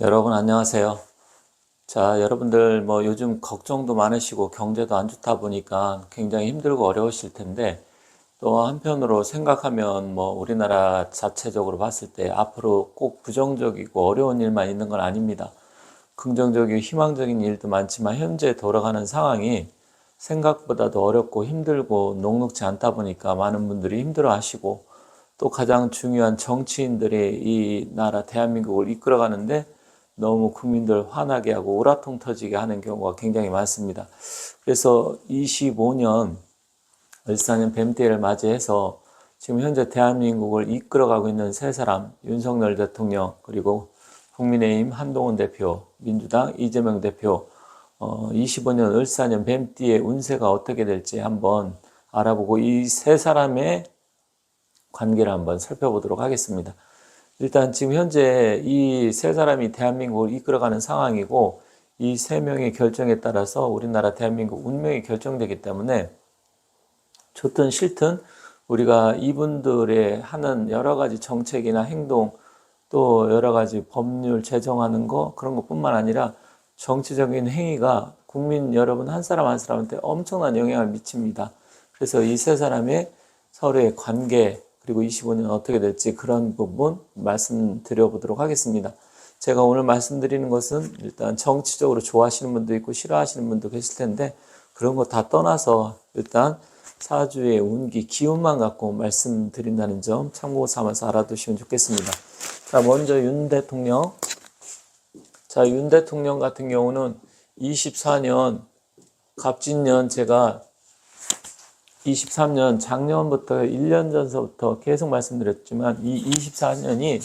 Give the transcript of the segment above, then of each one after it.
여러분 안녕하세요. 자, 여러분들 뭐 요즘 걱정도 많으시고 경제도 안 좋다 보니까 굉장히 힘들고 어려우실 텐데 또 한편으로 생각하면 뭐 우리나라 자체적으로 봤을 때 앞으로 꼭 부정적이고 어려운 일만 있는 건 아닙니다. 긍정적이고 희망적인 일도 많지만 현재 돌아가는 상황이 생각보다도 어렵고 힘들고 녹록지 않다 보니까 많은 분들이 힘들어 하시고 또 가장 중요한 정치인들이 이 나라 대한민국을 이끌어가는데 너무 국민들 화나게 하고 오라통 터지게 하는 경우가 굉장히 많습니다. 그래서 25년 을사년 뱀띠를 맞이해서 지금 현재 대한민국을 이끌어가고 있는 세 사람 윤석열 대통령 그리고 국민의힘 한동훈 대표 민주당 이재명 대표 어, 25년 을사년 뱀띠의 운세가 어떻게 될지 한번 알아보고 이 세 사람의 관계를 한번 살펴보도록 하겠습니다. 일단 지금 현재 이 세 사람이 대한민국을 이끌어가는 상황이고 이 세 명의 결정에 따라서 우리나라 대한민국 운명이 결정되기 때문에 좋든 싫든 우리가 이분들의 하는 여러 가지 정책이나 행동 또 여러 가지 법률 제정하는 거 그런 것뿐만 아니라 정치적인 행위가 국민 여러분 한 사람 한 사람한테 엄청난 영향을 미칩니다. 그래서 이 세 사람의 서로의 관계 그리고 25년 어떻게 될지 그런 부분 말씀드려 보도록 하겠습니다. 제가 오늘 말씀드리는 것은 일단 정치적으로 좋아하시는 분도 있고 싫어하시는 분도 계실 텐데 그런 거 다 떠나서 일단 사주의 운기, 기운만 갖고 말씀드린다는 점 참고 삼아서 알아두시면 좋겠습니다. 자, 먼저 윤 대통령. 자, 윤 대통령 같은 경우는 24년 갑진년 제가 23년 작년부터 1년 전서부터 계속 말씀드렸지만 이 24년이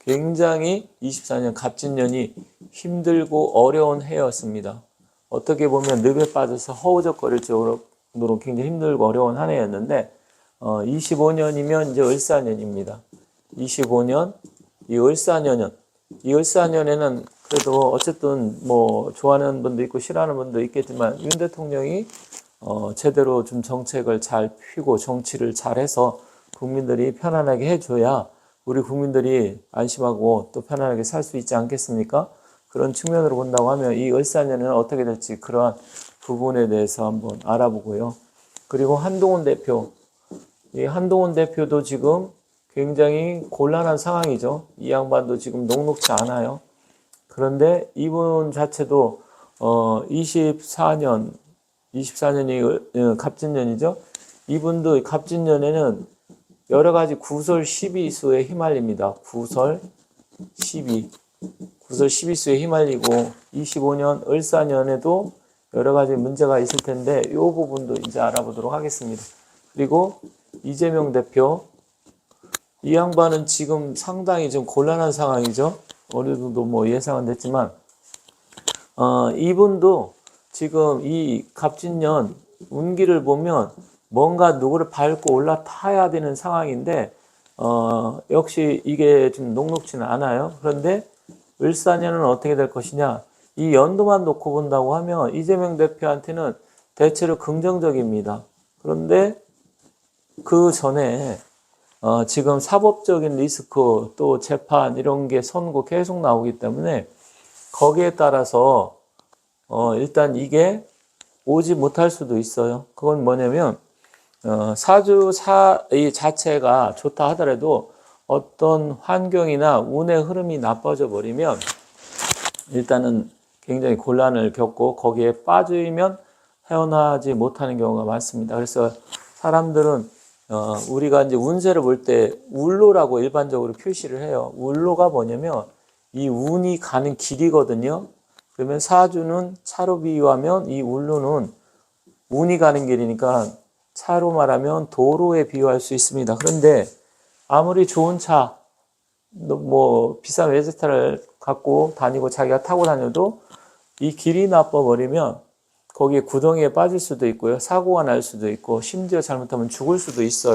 굉장히 24년 갑진년이 힘들고 어려운 해였습니다. 어떻게 보면 늪에 빠져서 허우적거릴 정도로 굉장히 힘들고 어려운 한 해였는데 어, 25년이면 이제 을사년입니다. 25년 이 을사년은 이 을사년에는 그래도 어쨌든 뭐 좋아하는 분도 있고 싫어하는 분도 있겠지만 윤 대통령이 어, 제대로 좀 정책을 잘 피고 정치를 잘해서 국민들이 편안하게 해줘야 우리 국민들이 안심하고 또 편안하게 살 수 있지 않겠습니까? 그런 측면으로 본다고 하면 이 을사년은 어떻게 될지 그러한 부분에 대해서 한번 알아보고요. 그리고 한동훈 대표, 이 한동훈 대표도 지금 굉장히 곤란한 상황이죠. 이 양반도 지금 녹록지 않아요. 그런데 이분 자체도 어 24년 24년이 갑진년이죠. 이분도 갑진년에는 여러 가지 구설 12수에 휘말립니다. 구설 12. 구설 12수에 휘말리고 25년 을사년에도 여러 가지 문제가 있을 텐데 이 부분도 이제 알아보도록 하겠습니다. 그리고 이재명 대표 이 양반은 지금 상당히 좀 곤란한 상황이죠. 어느 정도 뭐 예상은 됐지만 어, 이분도 지금 이 갑진년 운기를 보면 뭔가 누구를 밟고 올라타야 되는 상황인데 어, 역시 이게 좀 녹록지는 않아요. 그런데 을사년은 어떻게 될 것이냐? 이 연도만 놓고 본다고 하면 이재명 대표한테는 대체로 긍정적입니다. 그런데 그 전에 어, 지금 사법적인 리스크 또 재판 이런 게 선고 계속 나오기 때문에 거기에 따라서 어, 일단 이게 오지 못할 수도 있어요. 그건 뭐냐면, 어, 사주 사, 이 자체가 좋다 하더라도 어떤 환경이나 운의 흐름이 나빠져 버리면 일단은 굉장히 곤란을 겪고 거기에 빠지면 헤어나지 못하는 경우가 많습니다. 그래서 사람들은 어, 우리가 이제 운세를 볼 때 울로라고 일반적으로 표시를 해요. 울로가 뭐냐면 이 운이 가는 길이거든요. 그러면 사주는 차로 비유하면 이 울루는 운이 가는 길이니까 차로 말하면 도로에 비유할 수 있습니다. 그런데 아무리 좋은 차, 뭐 비싼 외제차를 갖고 다니고 자기가 타고 다녀도 이 길이 나빠버리면 거기에 구덩이에 빠질 수도 있고요. 사고가 날 수도 있고 심지어 잘못하면 죽을 수도 있어요.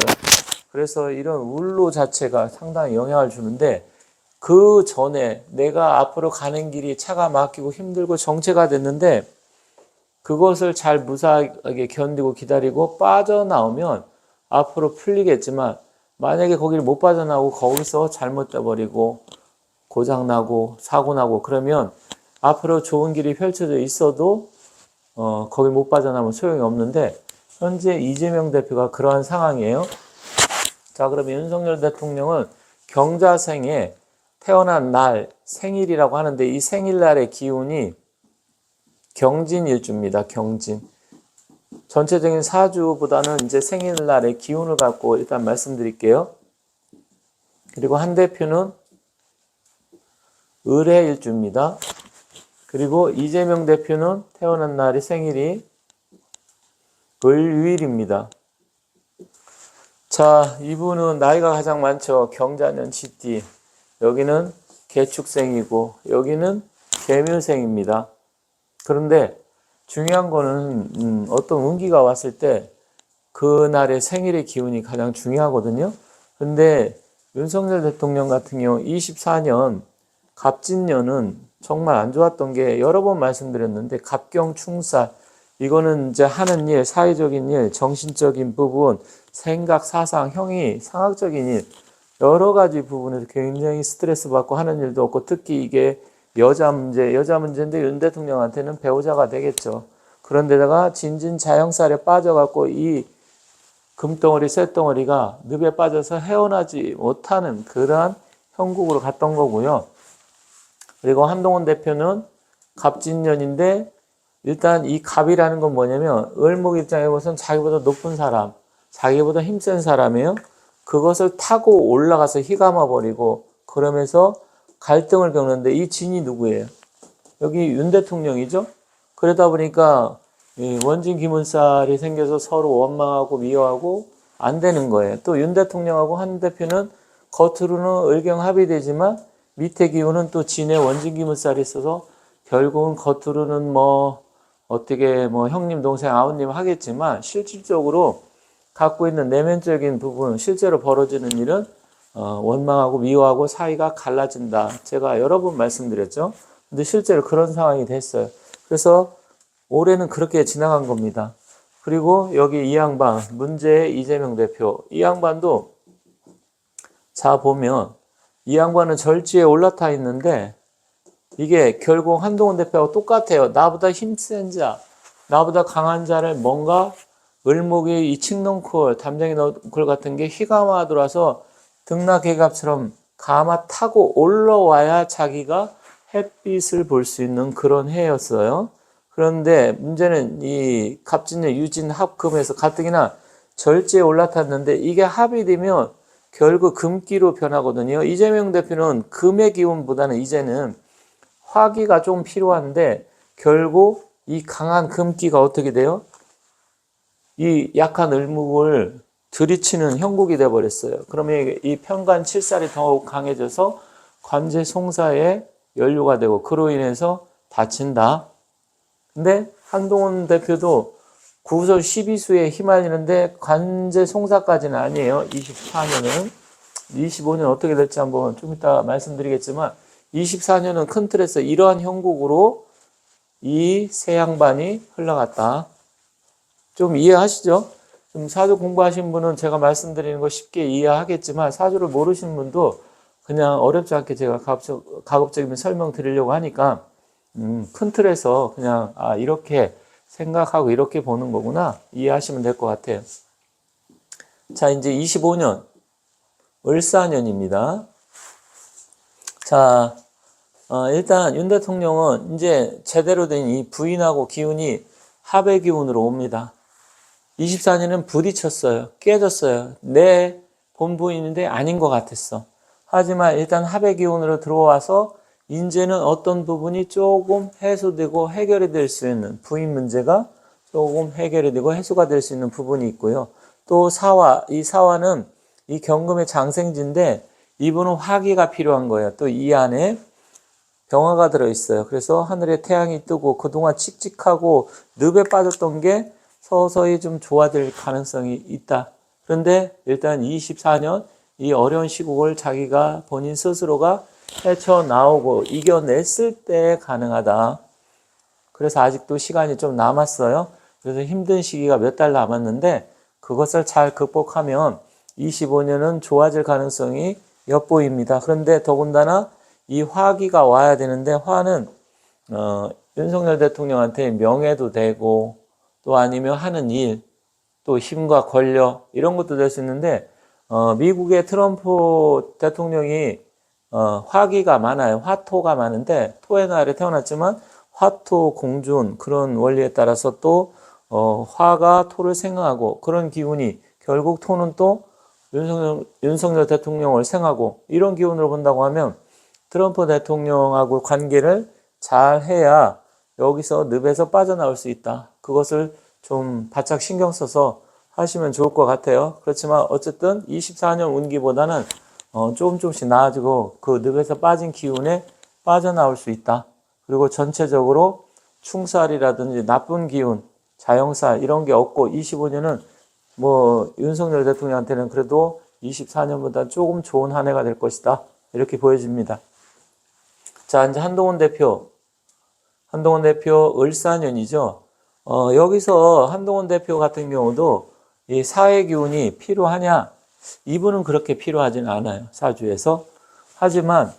그래서 이런 울로 자체가 상당히 영향을 주는데 그 전에 내가 앞으로 가는 길이 차가 막히고 힘들고 정체가 됐는데 그것을 잘 무사하게 견디고 기다리고 빠져나오면 앞으로 풀리겠지만 만약에 거기를 못 빠져나오고 거기서 잘못 져버리고 고장나고 사고나고 그러면 앞으로 좋은 길이 펼쳐져 있어도 어, 거기 못 빠져나면 소용이 없는데 현재 이재명 대표가 그러한 상황이에요. 자, 그러면 윤석열 대통령은 경자생에 태어난 날 생일이라고 하는데 이 생일날의 기운이 경진일주입니다. 경진. 전체적인 사주보다는 이제 생일날의 기운을 갖고 일단 말씀드릴게요. 그리고 한 대표는 을해일주입니다. 그리고 이재명 대표는 태어난 날이 생일이 을유일입니다. 자, 이분은 나이가 가장 많죠. 경자년 쥐띠. 여기는 개축생이고 여기는 개묘생입니다. 그런데 중요한 거는 음, 어떤 운기가 왔을 때 그날의 생일의 기운이 가장 중요하거든요. 근데 윤석열 대통령 같은 경우 24년 갑진년은 정말 안 좋았던 게 여러 번 말씀드렸는데 갑경 충살 이거는 이제 하는 일, 사회적인 일, 정신적인 부분, 생각, 사상, 형이 상학적인 일 여러 가지 부분에서 굉장히 스트레스 받고 하는 일도 없고 특히 이게 여자 문제, 여자 문제인데 윤 대통령한테는 배우자가 되겠죠. 그런데다가 진진 자영살에 빠져갖고 이 금덩어리, 쇳덩어리가 늪에 빠져서 헤어나지 못하는 그러한 형국으로 갔던 거고요. 그리고 한동훈 대표는 갑진년인데 일단 이 갑이라는 건 뭐냐면 을목 입장에 보선 자기보다 높은 사람, 자기보다 힘센 사람이에요. 그것을 타고 올라가서 휘감아 버리고 그러면서 갈등을 겪는데 이 진이 누구예요? 여기 윤 대통령이죠. 그러다 보니까 이 원진 기문살이 생겨서 서로 원망하고 미워하고 안 되는 거예요. 또 윤 대통령하고 한 대표는 겉으로는 의경 합의되지만 밑에 기운은 또 진의 원진 기문살이 있어서 결국은 겉으로는 뭐 어떻게 뭐 형님 동생 아우님 하겠지만 실질적으로 갖고 있는 내면적인 부분 실제로 벌어지는 일은 어, 원망하고 미워하고 사이가 갈라진다. 제가 여러 번 말씀드렸죠. 근데 실제로 그런 상황이 됐어요. 그래서 올해는 그렇게 지나간 겁니다. 그리고 여기 이 양반 문제의 이재명 대표 이 양반도 자 보면 이 양반은 절지에 올라타 있는데 이게 결국 한동훈 대표하고 똑같아요. 나보다 힘센 자, 나보다 강한 자를 뭔가 을목이 이 칡농쿨, 담쟁이 너쿨 같은 게 휘감아 들어와서 등락개갑처럼 감아 타고 올라와야 자기가 햇빛을 볼 수 있는 그런 해였어요. 그런데 문제는 이 갑진의 유진 합금에서 가뜩이나 절제에 올라탔는데 이게 합이 되면 결국 금기로 변하거든요. 이재명 대표는 금의 기운보다는 이제는 화기가 좀 필요한데 결국 이 강한 금기가 어떻게 돼요? 이 약한 을목을 들이치는 형국이 돼 버렸어요. 그러면 이 편간 칠살이 더욱 강해져서 관제 송사에 연료가 되고 그로 인해서 다친다. 근데 한동훈 대표도 구설 12수에 휘말리는데 관제 송사까지는 아니에요. 24년은 25년 어떻게 될지 한번 좀 이따 말씀드리겠지만 24년은 큰 틀에서 이러한 형국으로 이새 양반이 흘러갔다. 좀 이해하시죠? 좀 사주 공부하신 분은 제가 말씀드리는 거 쉽게 이해하겠지만 사주를 모르시는 분도 그냥 어렵지 않게 제가 가급적, 가급적이면 설명 드리려고 하니까 음, 큰 틀에서 그냥 아 이렇게 생각하고 이렇게 보는 거구나 이해하시면 될 것 같아요. 자 이제 25년 을사년입니다. 자 어, 일단 윤 대통령은 이제 제대로 된 이 부인하고 기운이 합의 기운으로 옵니다. 24년은 부딪혔어요. 깨졌어요. 내 본부인인데 아닌 것 같았어. 하지만 일단 합의 기운으로 들어와서 이제는 어떤 부분이 조금 해소되고 해결이 될 수 있는 부인 문제가 조금 해결이 되고 해소가 될 수 있는 부분이 있고요. 또 사화, 이 사화는 이 경금의 장생지인데 이분은 화기가 필요한 거예요. 또 이 안에 병화가 들어있어요. 그래서 하늘에 태양이 뜨고 그동안 칙칙하고 늪에 빠졌던 게 서서히 좀 좋아질 가능성이 있다. 그런데 일단 24년 이 어려운 시국을 자기가 본인 스스로가 헤쳐나오고 이겨냈을 때 가능하다. 그래서 아직도 시간이 좀 남았어요. 그래서 힘든 시기가 몇 달 남았는데 그것을 잘 극복하면 25년은 좋아질 가능성이 엿보입니다. 그런데 더군다나 이 화기가 와야 되는데 화는 어, 윤석열 대통령한테 명예도 되고 또 아니면 하는 일, 또 힘과 권력 이런 것도 될 수 있는데 어, 미국의 트럼프 대통령이 어, 화기가 많아요. 화토가 많은데 토의 날에 태어났지만 화토 공준 그런 원리에 따라서 또 어, 화가 토를 생각하고 그런 기운이 결국 토는 또 윤석열, 윤석열 대통령을 생하고 이런 기운으로 본다고 하면 트럼프 대통령하고 관계를 잘 해야 여기서 늪에서 빠져나올 수 있다. 그것을 좀 바짝 신경 써서 하시면 좋을 것 같아요. 그렇지만 어쨌든 24년 운기보다는 어, 조금 조금씩 나아지고 그 늪에서 빠진 기운에 빠져나올 수 있다. 그리고 전체적으로 충살이라든지 나쁜 기운, 자영살 이런 게 없고 25년은 뭐 윤석열 대통령한테는 그래도 24년보다 조금 좋은 한 해가 될 것이다. 이렇게 보여집니다. 자, 이제 한동훈 대표. 한동훈 대표 을사년이죠. 어, 여기서 한동훈 대표 같은 경우도 이 사회 기운이 필요하냐? 이분은 그렇게 필요하지는 않아요. 사주에서. 하지만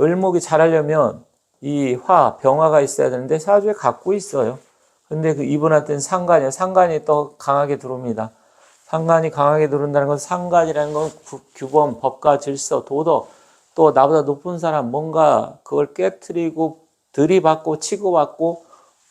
을목이 잘하려면 이 화, 병화가 있어야 되는데 사주에 갖고 있어요. 근데 그 이분한테는 상관이에요. 상관이 또 강하게 들어옵니다. 상관이 강하게 들어온다는 건 상관이라는 건 구- 규범, 법과 질서, 도덕, 또 나보다 높은 사람 뭔가 그걸 깨뜨리고 들이받고 치고받고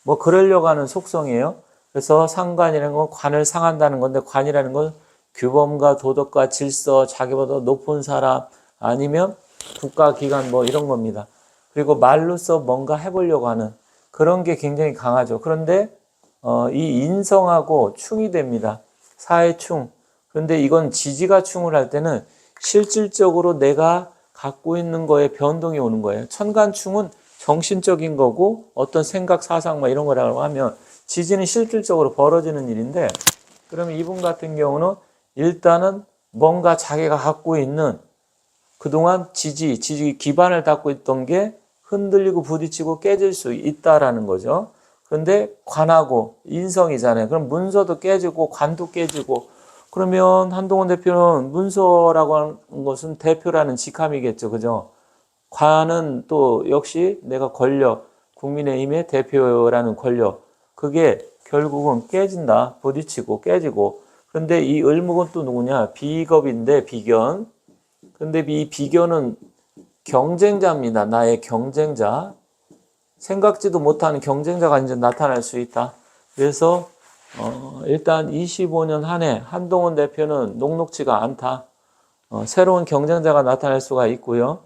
뭐 그러려고 하는 속성이에요. 그래서 상관이라는 건 관을 상한다는 건데 관이라는 건 규범과 도덕과 질서, 자기보다 높은 사람 아니면 국가 기관 뭐 이런 겁니다. 그리고 말로써 뭔가 해보려고 하는 그런 게 굉장히 강하죠. 그런데 어, 이 인성하고 충이 됩니다. 사회충. 그런데 이건 지지가 충을 할 때는 실질적으로 내가 갖고 있는 거에 변동이 오는 거예요. 천간충은 정신적인 거고 어떤 생각, 사상 뭐 이런 거라고 하면 지지는 실질적으로 벌어지는 일인데 그러면 이분 같은 경우는 일단은 뭔가 자기가 갖고 있는 그동안 지지, 지지 기반을 닦고 있던 게 흔들리고 부딪히고 깨질 수 있다라는 거죠. 그런데 관하고 인성이잖아요. 그럼 문서도 깨지고 관도 깨지고 그러면 한동훈 대표는 문서라고 하는 것은 대표라는 직함이겠죠. 그죠? 관은 또 역시 내가 권력, 국민의힘의 대표라는 권력. 그게 결국은 깨진다. 부딪히고 깨지고. 그런데 이 을목은 또 누구냐? 비겁인데 비견. 근데 이 비견은 경쟁자입니다. 나의 경쟁자. 생각지도 못하는 경쟁자가 이제 나타날 수 있다. 그래서 어, 일단 25년 한 해 한동훈 대표는 녹록지가 않다. 어, 새로운 경쟁자가 나타날 수가 있고요.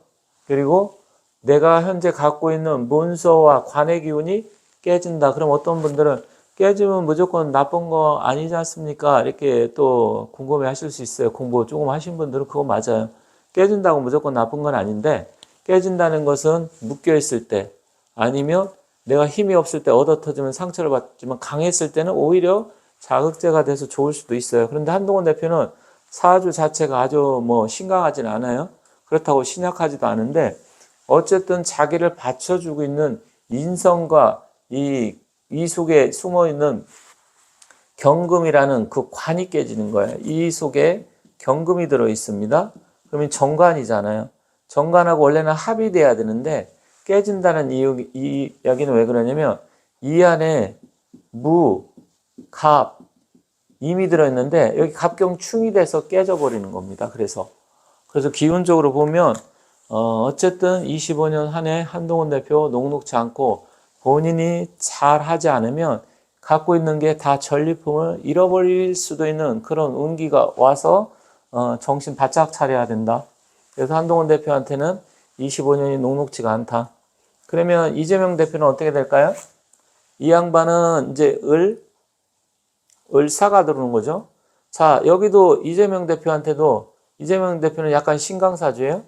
그리고 내가 현재 갖고 있는 문서와 관의 기운이 깨진다. 그럼 어떤 분들은 깨지면 무조건 나쁜 거 아니지 않습니까? 이렇게 또 궁금해 하실 수 있어요. 공부 조금 하신 분들은 그거 맞아요. 깨진다고 무조건 나쁜 건 아닌데 깨진다는 것은 묶여 있을 때 아니면 내가 힘이 없을 때 얻어 터지면 상처를 받지만 강했을 때는 오히려 자극제가 돼서 좋을 수도 있어요. 그런데 한동훈 대표는 사주 자체가 아주 뭐 심각하진 않아요. 그렇다고 신약하지도 않은데 어쨌든 자기를 받쳐주고 있는 인성과 이, 이 속에 숨어 있는 경금이라는 그 관이 깨지는 거예요. 이 속에 경금이 들어 있습니다. 그러면 정관이잖아요. 정관하고 원래는 합이 돼야 되는데 깨진다는 이유, 이 이야기는 왜 그러냐면 이 안에 무, 갑, 임이 들어있는데 여기 갑경충이 돼서 깨져버리는 겁니다. 그래서 그래서 기운적으로 보면 어, 어쨌든 25년 한 해 한동훈 대표 녹록지 않고 본인이 잘 하지 않으면 갖고 있는 게 다 전리품을 잃어버릴 수도 있는 그런 운기가 와서 어, 정신 바짝 차려야 된다. 그래서 한동훈 대표한테는 25년이 녹록지가 않다. 그러면 이재명 대표는 어떻게 될까요? 이 양반은 이제 을, 을사가 들어오는 거죠. 자, 여기도 이재명 대표한테도 이재명 대표는 약간 신강사주예요.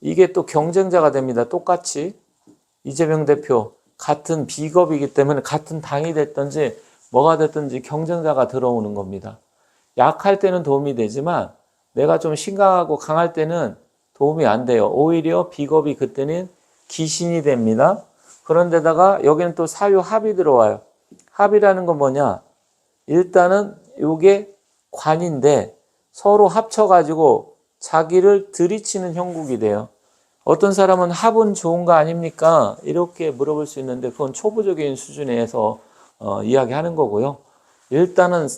이게 또 경쟁자가 됩니다. 똑같이. 이재명 대표 같은 비겁이기 때문에 같은 당이 됐든지 뭐가 됐든지 경쟁자가 들어오는 겁니다. 약할 때는 도움이 되지만 내가 좀 심각하고 강할 때는 도움이 안 돼요. 오히려 비겁이 그때는 기신이 됩니다. 그런데다가 여기는 또 사유 합이 들어와요. 합이라는 건 뭐냐? 일단은 이게 관인데 서로 합쳐가지고 자기를 들이치는 형국이 돼요. 어떤 사람은 합은 좋은 거 아닙니까? 이렇게 물어볼 수 있는데 그건 초보적인 수준에서 어, 이야기하는 거고요. 일단은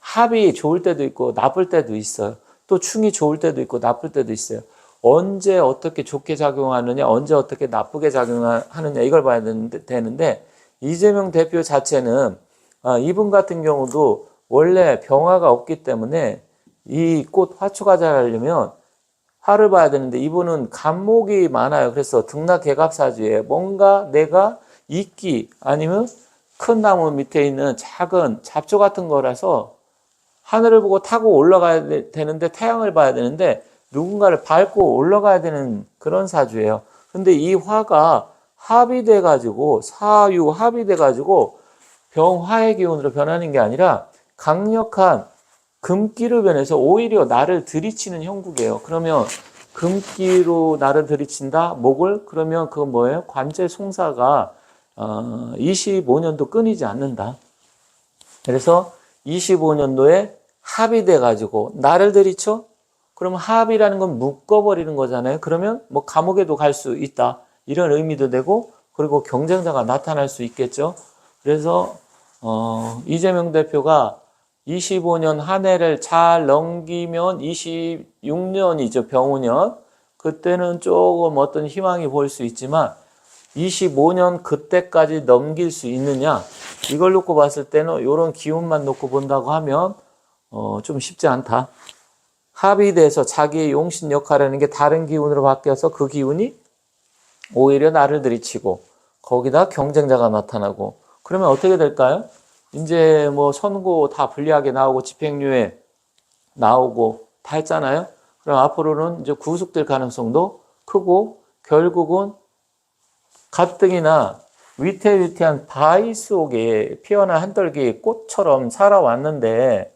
합이 좋을 때도 있고 나쁠 때도 있어요. 또 충이 좋을 때도 있고 나쁠 때도 있어요. 언제 어떻게 좋게 작용하느냐, 언제 어떻게 나쁘게 작용하느냐 이걸 봐야 되는데, 이재명 대표 자체는 아, 이분 같은 경우도 원래 병화가 없기 때문에 이 꽃 화초가 자라려면 화를 봐야 되는데 이분은 간목이 많아요. 그래서 등락 개갑사주에 뭔가 내가 이끼 아니면 큰 나무 밑에 있는 작은 잡초 같은 거라서 하늘을 보고 타고 올라가야 되- 되는데 태양을 봐야 되는데 누군가를 밟고 올라가야 되는 그런 사주예요. 근데 이 화가 합이 돼 가지고 사유 합이 돼 가지고 병화의 기운으로 변하는 게 아니라 강력한 금기로 변해서 오히려 나를 들이치는 형국이에요. 그러면 금기로 나를 들이친다? 목을? 그러면 그건 뭐예요? 관제 송사가 어, 25년도 끊이지 않는다. 그래서 25년도에 합이 돼가지고 나를 들이쳐? 그러면 합이라는 건 묶어버리는 거잖아요. 그러면 뭐 감옥에도 갈 수 있다. 이런 의미도 되고 그리고 경쟁자가 나타날 수 있겠죠. 그래서 어, 이재명 대표가 25년 한 해를 잘 넘기면 26년이죠. 병우년. 그때는 조금 어떤 희망이 보일 수 있지만 25년 그때까지 넘길 수 있느냐 이걸 놓고 봤을 때는 이런 기운만 놓고 본다고 하면 어, 좀 쉽지 않다. 합이 돼서 자기의 용신 역할하는 게 다른 기운으로 바뀌어서 그 기운이 오히려 나를 들이치고 거기다 경쟁자가 나타나고 그러면 어떻게 될까요? 이제 뭐 선고 다 불리하게 나오고 집행유예 나오고 다 했잖아요. 그럼 앞으로는 이제 구속될 가능성도 크고 결국은 가뜩이나 위태위태한 바위 속에 피어난 한떨기 꽃처럼 살아왔는데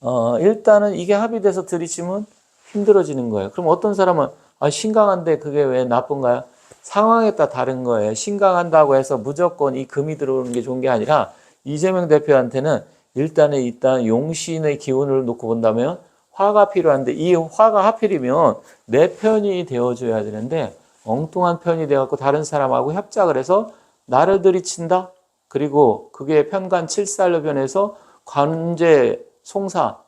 어, 일단은 이게 합의돼서 들이치면 힘들어지는 거예요. 그럼 어떤 사람은 아, 신강한데 그게 왜 나쁜가요? 상황에 따라 다른 거예요. 신강한다고 해서 무조건 이 금이 들어오는 게 좋은 게 아니라 이재명 대표한테는 일단은 일단 용신의 기운을 놓고 본다면 화가 필요한데 이 화가 하필이면 내 편이 되어줘야 되는데 엉뚱한 편이 돼갖고 다른 사람하고 협작을 해서 나를 들이친다. 그리고 그게 편간 칠살로 변해서 관제 송사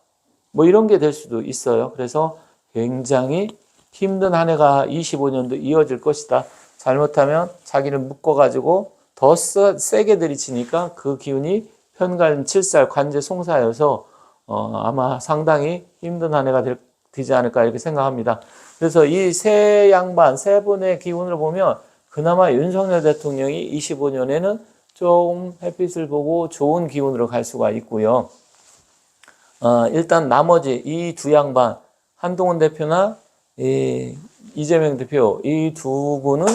뭐 이런 게 될 수도 있어요. 그래서 굉장히 힘든 한 해가 25년도 이어질 것이다. 잘못하면 자기를 묶어가지고 더 세- 세게 들이치니까 그 기운이 편간 칠살 관제 송사여서 어, 아마 상당히 힘든 한 해가 될, 되지 않을까 이렇게 생각합니다. 그래서 이 세 양반 세 분의 기운을 보면 그나마 윤석열 대통령이 25년에는 좀 햇빛을 보고 좋은 기운으로 갈 수가 있고요. 어, 일단 나머지 이 두 양반 한동훈 대표나 이 이재명 대표 이 두 분은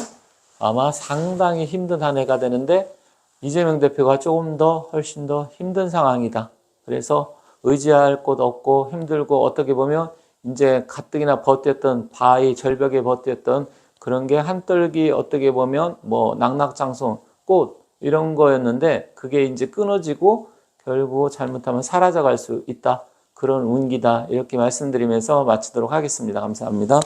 아마 상당히 힘든 한 해가 되는데 이재명 대표가 조금 더 훨씬 더 힘든 상황이다. 그래서 의지할 곳 없고 힘들고 어떻게 보면 이제 가뜩이나 버텼던 바위 절벽에 버텼던 그런 게 한떨기 어떻게 보면 뭐 낙낙장성 꽃 이런 거였는데 그게 이제 끊어지고 결국 잘못하면 사라져 갈 수 있다. 그런 운기다. 이렇게 말씀드리면서 마치도록 하겠습니다. 감사합니다.